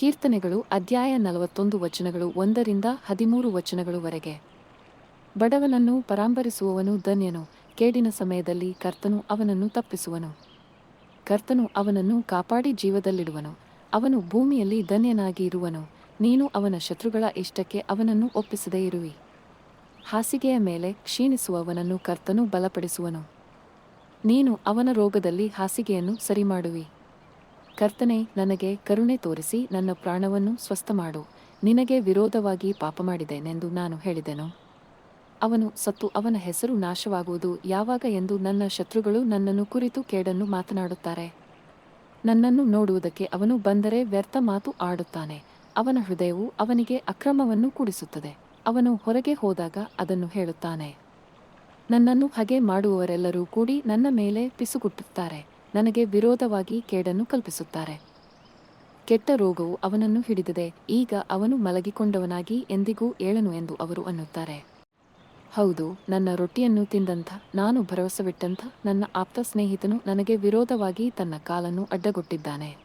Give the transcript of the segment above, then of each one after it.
ಕೀರ್ತನೆಗಳು ಅಧ್ಯಾಯ ನಲವತ್ತೊಂದು ವಚನಗಳು ಒಂದರಿಂದ ಹದಿಮೂರು ವಚನಗಳುವರೆಗೆ ಬಡವನನ್ನು ಪರಾಂಬರಿಸುವವನು ಧನ್ಯನು, ಕೇಡಿನ ಸಮಯದಲ್ಲಿ ಕರ್ತನು ಅವನನ್ನು ತಪ್ಪಿಸುವನು. ಕರ್ತನು ಅವನನ್ನು ಕಾಪಾಡಿ ಜೀವದಲ್ಲಿಡುವನು, ಅವನು ಭೂಮಿಯಲ್ಲಿ ಧನ್ಯನಾಗಿ ಇರುವನು, ನೀನು ಅವನ ಶತ್ರುಗಳ ಇಷ್ಟಕ್ಕೆ ಅವನನ್ನು ಒಪ್ಪಿಸದೇ ಇರುವಿ. ಹಾಸಿಗೆಯ ಮೇಲೆ ಕ್ಷೀಣಿಸುವವನನ್ನು ಕರ್ತನು ಬಲಪಡಿಸುವನು. ನೀನು ಅವನ ರೋಗದಲ್ಲಿ ಹಾಸಿಗೆಯನ್ನು ಸರಿಮಾಡುವಿ. ಕರ್ತನೆ, ನನಗೆ ಕರುಣೆ ತೋರಿಸಿ ನನ್ನ ಪ್ರಾಣವನ್ನು ಸ್ವಸ್ಥ ಮಾಡು ನಿನಗೆ ವಿರೋಧವಾಗಿ ಪಾಪ ಮಾಡಿದೆನೆಂದು ನಾನು ಹೇಳಿದೆನು. ಅವನು ಸತ್ತು ಅವನ ಹೆಸರು ನಾಶವಾಗುವುದು ಯಾವಾಗ ಎಂದು ನನ್ನ ಶತ್ರುಗಳು ನನ್ನನ್ನು ಕುರಿತು ಕೇಡನ್ನು ಮಾತನಾಡುತ್ತಾರೆ. ನನ್ನನ್ನು ನೋಡುವುದಕ್ಕೆ ಅವನು ಬಂದರೆ ವ್ಯರ್ಥ ಮಾತು ಆಡುತ್ತಾನೆ. ಅವನ ಹೃದಯವು ಅವನಿಗೆ ಅಕ್ರಮವನ್ನು ಕೂಡಿಸುತ್ತದೆ. ಅವನು ಹೊರಗೆ ಹೋದಾಗ ಅದನ್ನು ಹೇಳುತ್ತಾನೆ. ನನ್ನನ್ನು ಹಗೆ ಮಾಡುವವರೆಲ್ಲರೂ ಕೂಡಿ ನನ್ನ ಮೇಲೆ ಪಿಸುಗುಟ್ಟುತ್ತಾರೆ. ನನಗೆ ವಿರೋಧವಾಗಿ ಕೇಡನ್ನು ಕಲ್ಪಿಸುತ್ತಾರೆ. ಕೆಟ್ಟ ರೋಗವು ಅವನನ್ನು ಹಿಡಿದಿದೆ. ಈಗ ಅವನು ಮಲಗಿಕೊಂಡವನಾಗಿ ಎಂದಿಗೂ ಏಳನು ಎಂದು ಅವರು ಅನ್ನುತ್ತಾರೆ. ಹೌದು, ನನ್ನ ರೊಟ್ಟಿಯನ್ನು ತಿಂದಂಥ, ನಾನು ಭರವಸವಿಟ್ಟಂಥ, ನನ್ನ ಆಪ್ತ ಸ್ನೇಹಿತನು ನನಗೆ ವಿರೋಧವಾಗಿ ತನ್ನ ಕಾಲನ್ನು ಅಡ್ಡಗೊಟ್ಟಿದ್ದಾನೆ.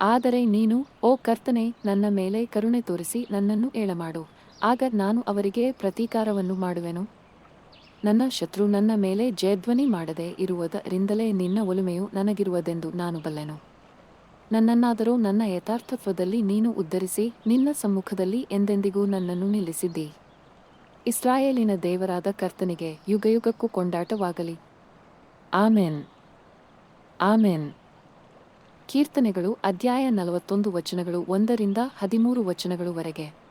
ಆದರೆ ನೀನು, ಓ ಕರ್ತನೆ, ನನ್ನ ಮೇಲೆ ಕರುಣೆ ತೋರಿಸಿ ನನ್ನನ್ನು ಏಳಮಾಡು. ಆಗ ನಾನು ಅವರಿಗೆ ಪ್ರತೀಕಾರವನ್ನು ಮಾಡುವೆನು. ನನ್ನ ಶತ್ರು ನನ್ನ ಮೇಲೆ ಜಯಧ್ವನಿ ಮಾಡದೆ ಇರುವುದರಿಂದಲೇ ನಿನ್ನ ಒಲುಮೆಯು ನನಗಿರುವುದೆಂದು ನಾನು ಬಲ್ಲೆನು. ನನ್ನನ್ನಾದರೂ ನನ್ನ ಯಥಾರ್ಥತ್ವದಲ್ಲಿ ನೀನು ಉದ್ಧರಿಸಿ ನಿನ್ನ ಸಮ್ಮುಖದಲ್ಲಿ ಎಂದೆಂದಿಗೂ ನನ್ನನ್ನು ನಿಲ್ಲಿಸಿದ್ದಿ. ಇಸ್ರಾಯೇಲಿನ ದೇವರಾದ ಕರ್ತನಿಗೆ ಯುಗಯುಗಕ್ಕೂ ಕೊಂಡಾಟವಾಗಲಿ. ಆಮೆನ್. ಆಮೆನ್. ಕೀರ್ತನೆಗಳು ಅಧ್ಯಾಯ ನಲವತ್ತೊಂದು ವಚನಗಳು ಒಂದರಿಂದ ಹದಿಮೂರು ವಚನಗಳುವರೆಗೆ